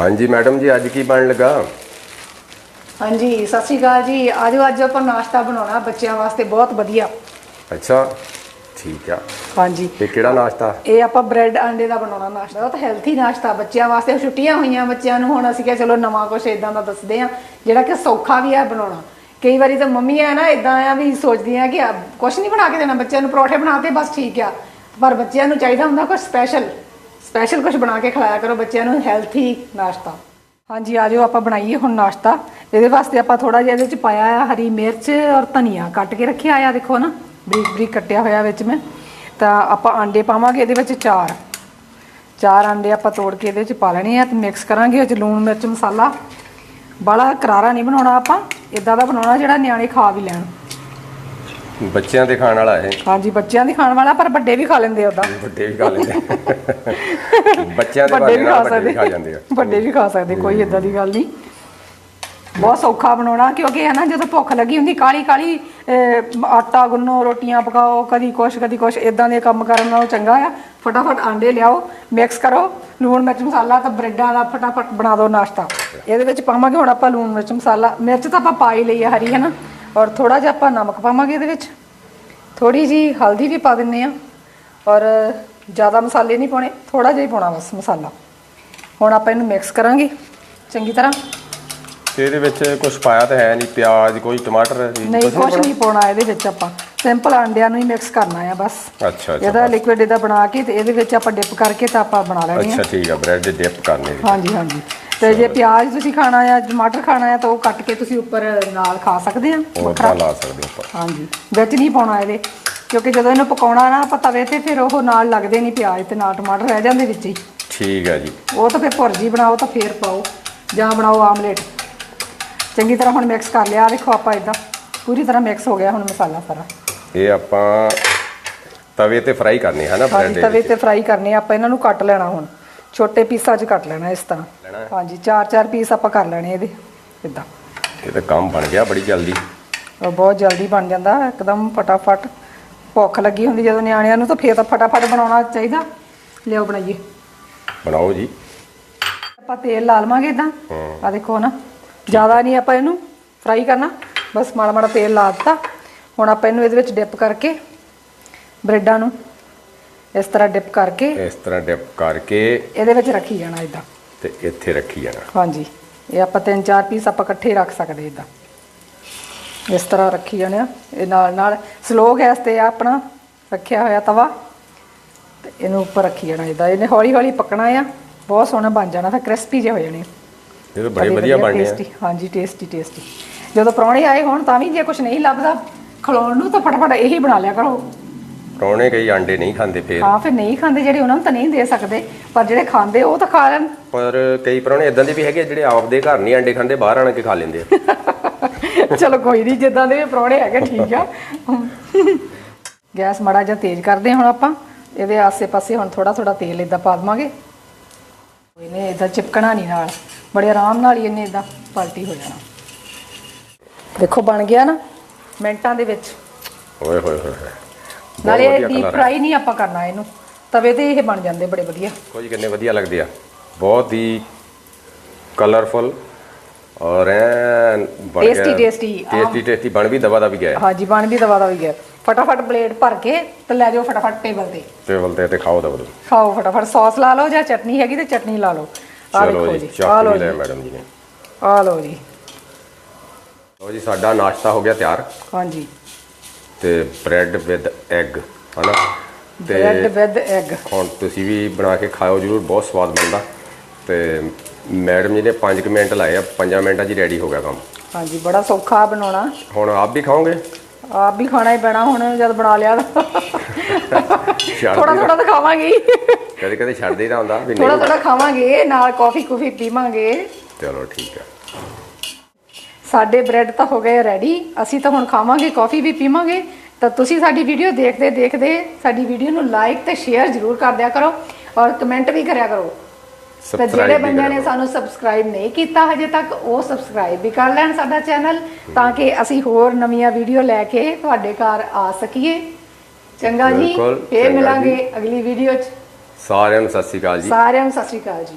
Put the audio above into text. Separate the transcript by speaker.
Speaker 1: ਹਾਂਜੀ ਮੈਡਮ ਜੀ ਅੱਜ ਕੀ ਬਣਨ ਲੱਗਾ?
Speaker 2: ਹਾਂਜੀ ਸਤਿ ਸ਼੍ਰੀ ਅਕਾਲ ਜੀ। ਆਜੋ ਅੱਜ ਆਪਾਂ ਨਾਸ਼ਤਾ ਬਣਾਉਣਾ ਬੱਚਿਆਂ ਵਾਸਤੇ ਬਹੁਤ ਵਧੀਆ।
Speaker 1: ਅੱਛਾ ਠੀਕ ਆ।
Speaker 2: ਹਾਂਜੀ।
Speaker 1: ਇਹ ਕਿਹੜਾ ਨਾਸ਼ਤਾ?
Speaker 2: ਇਹ ਆਪਾਂ ਬ੍ਰੈਡ ਆਂਡੇ ਦਾ ਬਣਾਉਣਾ ਨਾਸ਼ਤਾ। ਬਹੁਤ ਹੈਲਥੀ ਨਾਸ਼ਤਾ ਬੱਚਿਆਂ ਵਾਸਤੇ ਛੁੱਟੀਆਂ ਹੋਈਆਂ ਬੱਚਿਆਂ ਨੂੰ। ਹੁਣ ਅਸੀਂ ਕਿਹਾ ਚਲੋ ਨਵਾਂ ਕੁਝ ਇਦਾਂ ਦਾ ਦੱਸਦੇ ਆ ਜਿਹੜਾ ਕਿ ਸੌਖਾ ਵੀ ਆ ਬਣਾਉਣਾ। ਕਈ ਵਾਰੀ ਤਾਂ ਮੰਮੀ ਆ ਨਾ ਇਦਾਂ ਆ ਵੀ ਸੋਚਦੀਆਂ ਕਿ ਕੁਝ ਨਹੀਂ ਬਣਾ ਕੇ ਦੇਣਾ ਬੱਚਿਆਂ ਨੂੰ ਪਰੌਠੇ ਬਣਾਤੇ ਬਸ ਠੀਕ ਆ। ਪਰ ਬੱਚਿਆਂ ਨੂੰ ਚਾਹੀਦਾ ਹੁੰਦਾ ਕੁਝ ਸਪੈਸ਼ਲ ਸਪੈਸ਼ਲ ਕੁਝ ਬਣਾ ਕੇ ਖਿਲਾਇਆ ਕਰੋ ਬੱਚਿਆਂ ਨੂੰ ਹੈਲਥੀ ਨਾਸ਼ਤਾ। ਹਾਂਜੀ, ਆ ਜਾਓ, ਆਪਾਂ ਬਣਾਈਏ ਹੁਣ ਨਾਸ਼ਤਾ। ਇਹਦੇ ਵਾਸਤੇ ਆਪਾਂ ਥੋੜਾ ਜਿਹਾ ਇਹਦੇ ਚ ਪਾਇਆ ਆ ਹਰੀ ਮਿਰਚ ਔਰ ਧਨੀਆ। ਕੱਟ ਕੇ ਰੱਖਿਆ ਆ, ਦੇਖੋ ਨਾ, ਬਰੀਕ ਬਰੀਕ ਕੱਟਿਆ ਹੋਇਆ ਵਿੱਚ ਮੈਂ। ਤਾਂ ਆਪਾਂ ਆਂਡੇ ਪਾਵਾਂਗੇ ਇਹਦੇ ਵਿੱਚ ਚਾਰ। ਚਾਰ ਆਂਡੇ ਆਪਾਂ ਤੋੜ ਕੇ ਇਹਦੇ ਵਿੱਚ ਪਾ ਲੈਣੇ ਆ ਤੇ ਮਿਕਸ ਕਰਾਂਗੇ ਉਹ ਚ ਲੂਣ, ਮਿਰਚ, ਮਸਾਲਾ। ਬੜਾ ਕਰਾਰਾ ਨਹੀਂ ਬਣਾਉਣਾ ਆਪਾਂ। ਇਦਾਂ ਦਾ ਬਣਾਉਣਾ ਜਿਹੜਾ ਨਿਆਣੇ ਖਾ ਵੀ ਲੈਣ।
Speaker 1: ਬੱਚਿਆਂ ਦੇ ਖਾਣ ਵਾਲਾ ਇਹ।
Speaker 2: ਹਾਂਜੀ ਬੱਚਿਆਂ ਦੀ ਖਾਣ ਵਾਲਾ ਪਰ ਵੱਡੇ ਵੀ ਖਾ ਲੈਂਦੇ ਉਹਦਾ
Speaker 1: ਵੱਡੇ ਵੀ ਖਾ ਲੈਂਦੇ ਬੱਚਿਆਂ ਦੇ
Speaker 2: ਵੱਡੇ
Speaker 1: ਬਾਰੇ
Speaker 2: ਵੀ
Speaker 1: ਨਾਲ
Speaker 2: ਖਾ
Speaker 1: ਵੱਡੇ ਵੀ ਖਾ
Speaker 2: ਸਕਦੇ।
Speaker 1: ਜਾਂਦੇ ਆ।
Speaker 2: ਵੱਡੇ ਵੀ ਖਾ ਸਕਦੇ ਕੋਈ ਇਦਾਂ ਦੀ ਗੱਲ ਨਹੀਂ। ਬਹੁਤ ਸੌਖਾ ਬਣਾਉਣਾ ਕਿਉਂਕਿ ਹੈ ਨਾ ਜਦੋਂ ਭੁੱਖ ਲੱਗੀ ਹੁੰਦੀ ਕਾਲੀ ਕਾਲੀ ਆਟਾ ਗੁੰਨੋ ਰੋਟੀਆਂ ਪਕਾਓ ਕਦੀ ਕੁਛ ਕਦੀ ਕੁਛ ਇਦਾਂ ਦੇ ਕੰਮ ਕਰਨ ਨਾਲੋਂ ਚੰਗਾ ਆ। ਫਟਾਫਟ ਆਂਡੇ ਲਿਆਓ ਮਿਕਸ ਕਰੋ ਲੂਣ ਮਿਰਚ ਮਸਾਲਾ ਤਾਂ ਬ੍ਰੈਡਾਂ ਦਾ ਫਟਾਫਟ ਬਣਾ ਦਿਓ ਨਾਸ਼ਤਾ। ਇਹਦੇ ਵਿੱਚ ਪਾਵਾਂਗੇ ਹੁਣ ਆਪਾਂ ਲੂਣ ਮਿਰਚ ਮਸਾਲਾ। ਮਿਰਚ ਤਾਂ ਆਪਾਂ ਪਾ ਹੀ ਲਈ ਆ ਹਰੀ ਹੈ ਨਾ? ਔਰ ਥੋੜਾ ਜਿਹਾ ਆਪਾਂ ਨਮਕ ਪਾਵਾਂਗੇ ਇਹਦੇ ਵਿੱਚ। ਥੋੜੀ ਜੀ ਹਲਦੀ ਵੀ ਪਾ ਦਿੰਨੇ ਆ ਔਰ ਜ਼ਿਆਦਾ ਮਸਾਲੇ ਨਹੀਂ ਪਾਉਣੇ ਥੋੜਾ ਜਿਹਾ ਹੀ ਪਾਉਣਾ ਬਸ ਮਸਾਲਾ। ਹੁਣ ਆਪਾਂ ਇਹਨੂੰ ਮਿਕਸ ਕਰਾਂਗੇ। ਚੰਗੀ ਤਰ੍ਹਾਂ।
Speaker 1: ਤੇ ਇਹਦੇ ਵਿੱਚ ਕੁਝ ਪਾਇਆ ਤਾਂ ਹੈ ਨਹੀਂ ਪਿਆਜ਼ ਕੋਈ ਟਮਾਟਰ
Speaker 2: ਨਹੀਂ ਕੁਝ ਨਹੀਂ ਪਾਉਣਾ ਇਹਦੇ ਵਿੱਚ ਆਪਾਂ। ਸਿੰਪਲ ਅੰਡਿਆਂ ਨੂੰ ਹੀ ਮਿਕਸ ਕਰਨਾ ਆ ਬਸ।
Speaker 1: ਅੱਛਾ ਅੱਛਾ
Speaker 2: ਇਹਦਾ ਲਿਕੁਇਡ ਇਹਦਾ ਬਣਾ ਕੇ ਤੇ ਇਹਦੇ ਵਿੱਚ ਆਪਾਂ ਡਿਪ ਕਰਕੇ ਤਾਂ ਆਪਾਂ ਬਣਾ ਲੈਣੀ ਆ।
Speaker 1: ਅੱਛਾ ਠੀਕ ਆ ਬ੍ਰੈਡ ਡਿਪ ਕਰਨੇ
Speaker 2: ਹਾਂਜੀ ਹਾਂਜੀ। ਤੇ ਜੇ ਪਿਆਜ਼ ਤੁਸੀਂ ਖਾਣਾ ਆ ਟਮਾਟਰ ਖਾਣਾ ਆ ਤਾਂ ਉਹ ਕੱਟ ਕੇ ਤੁਸੀਂ ਉੱਪਰ ਨਾਲ ਖਾ ਸਕਦੇ ਆ
Speaker 1: ਤਾਂ ਲਾ ਸਕਦੇ ਆਪਾਂ।
Speaker 2: ਹਾਂਜੀ ਵਿੱਚ ਨਹੀਂ ਪਾਉਣਾ ਇਹਦੇ ਕਿਉਂਕਿ ਜਦੋਂ ਇਹਨੂੰ ਪਕਾਉਣਾ ਨਾ ਆਪਾਂ ਤਵੇ ਤੇ ਫਿਰ ਉਹ ਨਾਲ ਲੱਗਦੇ ਨਹੀਂ ਪਿਆਜ਼ ਤੇ ਨਾਲ ਟਮਾਟਰ ਰਹਿ ਜਾਂਦੇ ਵਿੱਚ ਹੀ।
Speaker 1: ਠੀਕ ਆ ਜੀ।
Speaker 2: ਉਹ ਤਾਂ ਫਿਰ ਭੁਰਜੀ ਬਣਾਓ ਤਾਂ ਫੇਰ ਪਾਓ ਜਾਂ ਬਣਾਓ ਆਮਲੇਟ। ਚੰਗੀ ਤਰ੍ਹਾਂ ਹੁਣ ਮਿਕਸ ਕਰ ਲਿਆ। ਦੇਖੋ ਆਪਾਂ ਇਦਾਂ ਪੂਰੀ ਤਰ੍ਹਾਂ ਮਿਕਸ ਹੋ ਗਿਆ ਹੁਣ ਮਸਾਲਾ ਸਾਰਾ।
Speaker 1: ਇਹ ਆਪਾਂ ਤਵੇ ਤੇ ਫਰਾਈ ਕਰਨੇ ਹੈ ਨਾ
Speaker 2: ਹਾਂਜੀ
Speaker 1: ਬ੍ਰੈਡ
Speaker 2: ਤਵੇ ਤੇ ਫਰਾਈ ਕਰਨੇ ਆਪਾਂ ਇਹਨਾਂ ਨੂੰ ਕੱਟ ਲੈਣਾ ਹੁਣ। ਛੋਟੇ ਪੀਸਾਂ 'ਚ ਕੱਟ ਲੈਣਾ ਇਸ ਤਰ੍ਹਾਂ। ਹਾਂਜੀ ਚਾਰ ਚਾਰ ਪੀਸ ਆਪਾਂ ਕਰ ਲੈਣੇ ਇਹਦੇ। ਇਦਾਂ
Speaker 1: ਇਹ ਤਾਂ ਕੰਮ ਬਣ ਗਿਆ ਬੜੀ ਜਲਦੀ।
Speaker 2: ਉਹ ਬਹੁਤ ਜਲਦੀ ਬਣ ਜਾਂਦਾ ਇੱਕਦਮ ਫਟਾਫਟ ਭੁੱਖ ਲੱਗੀ ਹੁੰਦੀ ਜਦੋਂ ਨਿਆਣਿਆਂ ਨੂੰ ਤਾਂ ਫੇਰ ਤਾਂ ਫਟਾਫਟ ਬਣਾਉਣਾ ਚਾਹੀਦਾ। ਲਿਆਓ ਬਣਾਈਏ।
Speaker 1: ਬਣਾਓ ਜੀ।
Speaker 2: ਆਪਾਂ ਤੇਲ ਲਾ ਲਵਾਂਗੇ ਇਦਾਂ ਆ ਦੇਖੋ ਨਾ ਜ਼ਿਆਦਾ ਨਹੀਂ ਆਪਾਂ ਇਹਨੂੰ ਫਰਾਈ ਕਰਨਾ। ਬਸ ਮਾੜਾ ਮਾੜਾ ਤੇਲ ਲਾ ਦਿੱਤਾ। ਹੁਣ ਆਪਾਂ ਇਹਨੂੰ ਇਹਦੇ ਵਿੱਚ ਡਿਪ ਕਰਕੇ ਬ੍ਰੈਡਾਂ ਨੂੰ ਇਸ ਤਰ੍ਹਾਂ ਡਿਪ ਕਰਕੇ
Speaker 1: ਇਸ ਤਰ੍ਹਾਂ ਡਿਪ ਕਰਕੇ
Speaker 2: ਇਹਦੇ ਵਿੱਚ ਰੱਖੀ ਜਾਣਾ ਇਦਾਂ
Speaker 1: ਤੇ ਇੱਥੇ ਰੱਖੀ ਜਾਣਾ।
Speaker 2: ਹਾਂਜੀ। ਇਹ ਆਪਾਂ ਤਿੰਨ ਚਾਰ ਪੀਸ ਆਪਾਂ ਇਕੱਠੇ ਰੱਖ ਸਕਦੇ ਇਦਾਂ ਇਸ ਤਰ੍ਹਾਂ ਰੱਖੀ ਜਾਣੇ ਆ। ਇਹ ਨਾਲ ਨਾਲ ਸਲੋ ਗੈਸ ਤੇ ਆ ਆਪਣਾ ਰੱਖਿਆ ਹੋਇਆ ਤਵਾ। ਤੇ ਇਹਨੂੰ ਉੱਪਰ ਰੱਖੀ ਜਾਣਾ ਇਦਾਂ ਇਹਨੇ ਹੌਲੀ ਹੌਲੀ ਪੱਕਣਾ ਆ। ਬਹੁਤ ਸੋਹਣਾ ਬਣ ਜਾਣਾ ਫਿਰ ਕ੍ਰਿਸਪੀ ਜਿਹੇ ਹੋ ਜਾਣੇ
Speaker 1: ਇਹ ਤਾਂ ਬੜੇ ਵਧੀਆ ਬਣਨੇ ਆ।
Speaker 2: ਟੇਸਟੀ ਹਾਂਜੀ ਟੇਸਟੀ ਟੇਸਟੀ ਜਦੋਂ ਪ੍ਰਾਹੁਣੇ ਆਏ ਹੋਣ ਤਾਂ ਵੀ ਜੇ ਕੁਝ ਨਹੀਂ ਲੱਭਦਾ ਖਲੋਣ ਨੂੰ ਤਾਂ ਫਟਾਫਟ ਇਹੀ ਬਣਾ ਲਿਆ ਕਰੋ।
Speaker 1: ਪ੍ਰਾਹੁਣੇ ਕਈ ਆਂਡੇ ਨਹੀਂ ਖਾਂਦੇ ਫੇਰ।
Speaker 2: ਹਾਂ ਫਿਰ ਨਹੀਂ ਖਾਂਦੇ ਜਿਹੜੇ ਉਹਨਾਂ ਨੂੰ ਤਾਂ ਨਹੀਂ ਦੇ ਸਕਦੇ ਪਰ ਜਿਹੜੇ ਖਾਂਦੇ ਉਹ ਤਾਂ ਖਾ ਲੈਣ।
Speaker 1: ਪਰ ਕਈ ਪ੍ਰਾਹੁਣੇ ਇਦਾਂ ਦੇ ਵੀ ਹੈਗੇ ਜਿਹੜੇ ਆਪਦੇ ਘਰ ਨਹੀਂ ਆਂਡੇ ਖਾਂਦੇ ਬਾਹਰ ਆਣ ਕੇ ਖਾ ਲੈਂਦੇ ਆ।
Speaker 2: ਚਲੋ ਕੋਈ ਨਹੀਂ ਜਿੱਦਾਂ ਦੇ ਵੀ ਪ੍ਰਾਹੁਣੇ ਹੈਗੇ ਠੀਕ ਆ। ਗੈਸ ਮਾੜਾ ਜਿਹਾ ਤੇਜ਼ ਕਰਦੇ ਹੁਣ ਆਪਾਂ। ਇਹਦੇ ਆਸੇ-ਪਾਸੇ ਹੁਣ ਥੋੜਾ ਥੋੜਾ ਤੇਲ ਇਦਾਂ ਪਾ ਦਵਾਂਗੇ। ਇਹਨੇ ਇਦਾਂ ਚਿਪਕਣਾ ਨਹੀਂ ਨਾਲ। ਬੜੇ ਆਰਾਮ ਨਾਲ ਹੀ ਇਹਨੇ ਇਦਾਂ ਪਲਟੀ ਹੋ ਜਾਣਾ। ਦੇਖੋ ਬਣ ਗਿਆ ਨਾ ਮਿੰਟਾਂ ਦੇ ਵਿੱਚ।
Speaker 1: ਓਏ ਹੋਏ ਹੋਏ ਹੋਏ। ਬਹੁਤ
Speaker 2: ਨਾਲੇ
Speaker 1: ਵਧੀਆ
Speaker 2: ਡੀਪ
Speaker 1: colour ਹੈ।
Speaker 2: ਫਰਾਈ ਨਹੀਂ ਆਪਾਂ ਕਰਨਾ ਇਹਨੂੰ। ਤਵੇ ਤੇ ਇਹ ਬਣ ਜਾਂਦੇ ਬੜੇ ਵਧੀਆ।
Speaker 1: ਕੁਝ ਕਿੰਨੇ ਵਧੀਆ ਲੱਗਦੇ ਆ। ਬਹੁਤ ਹੀ ਕਲਰਫੁਲ ਔਰ ਐਨ ਬਣ ਗਿਆ।
Speaker 2: Tasty, tasty,
Speaker 1: ਟੇਸਟੀ ਟੇਸਟੀ ਬਣ ਵੀ ਦਵਾ ਦਾ ਵੀ ਗਿਆ
Speaker 2: ਹਾਂਜੀ ਬਣ ਵੀ ਦਵਾ ਦਾ ਵੀ ਗਿਆ। ਫਟਾਫਟ ਪਲੇਟ ਭਰ ਕੇ ਤੇ ਲੈ ਜਾਓ ਫਟਾਫਟ ਟੇਬਲ ਤੇ।
Speaker 1: ਟੇਬਲ ਤੇ ਤੇ ਖਾਓ ਦਵਾ ਦੋ
Speaker 2: ਖਾਓ ਫਟਾਫਟ। ਸੌਸ ਲਾ ਲਓ ਜਾਂ ਚਟਨੀ ਹੈਗੀ ਤੇ ਚਟਨੀ ਲਾ ਲਓ। ਆ ਦੇਖੋ
Speaker 1: ਜੀ
Speaker 2: ਆ ਲਓ ਜੀ।
Speaker 1: ਮੈਡਮ ਜੀ ਨੇ।
Speaker 2: ਆ ਲਓ ਜੀ।
Speaker 1: ਲਓ ਜੀ ਸਾਡਾ ਨਾਸ਼ਤਾ ਹੋ ਗਿਆ ਤਿਆਰ।
Speaker 2: ਹਾਂਜੀ।
Speaker 1: ਤੇ ਬ੍ਰੈਡ ਵਿਦ ਐਗ ਹਨਾ?
Speaker 2: ਬ੍ਰੈਡ
Speaker 1: ਤੇ
Speaker 2: ਵਿਦ ਐਗ।
Speaker 1: ਹੁਣ ਤੁਸੀਂ ਵੀ ਬਣਾ ਕੇ ਖਾਓ ਜਰੂਰ ਬਹੁਤ ਸਵਾਦ ਬਣਦਾ। ਤੇ ਮੈਡਮ ਜੀ ਨੇ 5 ਮਿੰਟ ਲਾਏ ਆ 5 ਮਿੰਟਾਂ 'ਚ ਰੈਡੀ ਹੋ ਗਿਆ ਕੰਮ।
Speaker 2: ਹਾਂਜੀ ਬੜਾ ਸੌਖਾ ਬਣਾਉਣਾ।
Speaker 1: ਹੁਣ ਆਪ ਵੀ ਖਾਓਗੇ?
Speaker 2: ਆਪ ਵੀ ਖਾਣਾ ਹੀ ਪੈਣਾ ਹੁਣ ਜਦ ਬਣਾ ਲਿਆ ਤਾਂ। ਥੋੜਾ ਥੋੜਾ ਤਾਂ ਖਾਵਾਂਗੇ।
Speaker 1: ਕਦੇ ਕਦੇ ਛੱਡ ਦੇਈਦਾ ਹੁੰਦਾ ਵੀ
Speaker 2: ਥੋੜਾ ਥੋੜਾ ਖਾਵਾਂਗੇ ਨਾਲ ਕਾਫੀ ਕੁਫੀ ਪੀਵਾਂਗੇ।
Speaker 1: ਚਲੋ ਠੀਕ ਆ।
Speaker 2: ਸਾਡੇ ਬ੍ਰੈਡ ਤਾਂ ਹੋ ਗਏ ਰੈਡੀ ਅਸੀਂ ਤਾਂ ਹੁਣ ਖਾਵਾਂਗੇ ਕਾਫੀ ਵੀ ਪੀਵਾਂਗੇ। ਤਾਂ ਤੁਸੀਂ ਸਾਡੀ ਵੀਡੀਓ ਦੇਖਦੇ ਦੇਖਦੇ ਸਾਡੀ ਵੀਡੀਓ ਨੂੰ ਲਾਈਕ ਤੇ ਸ਼ੇਅਰ ਜ਼ਰੂਰ ਕਰ ਦਿਆ ਕਰੋ ਔਰ ਕਮੈਂਟ ਵੀ ਕਰਿਆ ਕਰੋ। ਤੇ ਜਿਹੜੇ ਬੰਦਿਆਂ ਨੇ ਸਾਨੂੰ ਸਬਸਕ੍ਰਾਈਬ ਨਹੀਂ ਕੀਤਾ ਹਜੇ ਤੱਕ ਉਹ ਸਬਸਕ੍ਰਾਈਬ ਵੀ ਕਰ ਲੈਣ ਸਾਡਾ ਚੈਨਲ ਤਾਂ ਕਿ ਅਸੀਂ ਹੋਰ ਨਵੀਆਂ ਵੀਡੀਓ ਲੈ ਕੇ ਤੁਹਾਡੇ ਘਰ ਆ ਸਕੀਏ। ਚੰਗਾ ਜੀ
Speaker 1: ਬਿਲਕੁਲ,
Speaker 2: ਫੇਰ
Speaker 1: ਚੰਗਾ
Speaker 2: ਮਿਲਾਂਗੇ ਅਗਲੀ ਵੀਡੀਓ 'ਚ।
Speaker 1: ਸਾਰਿਆਂ ਨੂੰ ਸਤਿ ਸ਼੍ਰੀ ਅਕਾਲ ਜੀ।
Speaker 2: ਸਾਰਿਆਂ ਨੂੰ ਸਤਿ ਸ਼੍ਰੀ ਅਕਾਲ ਜੀ।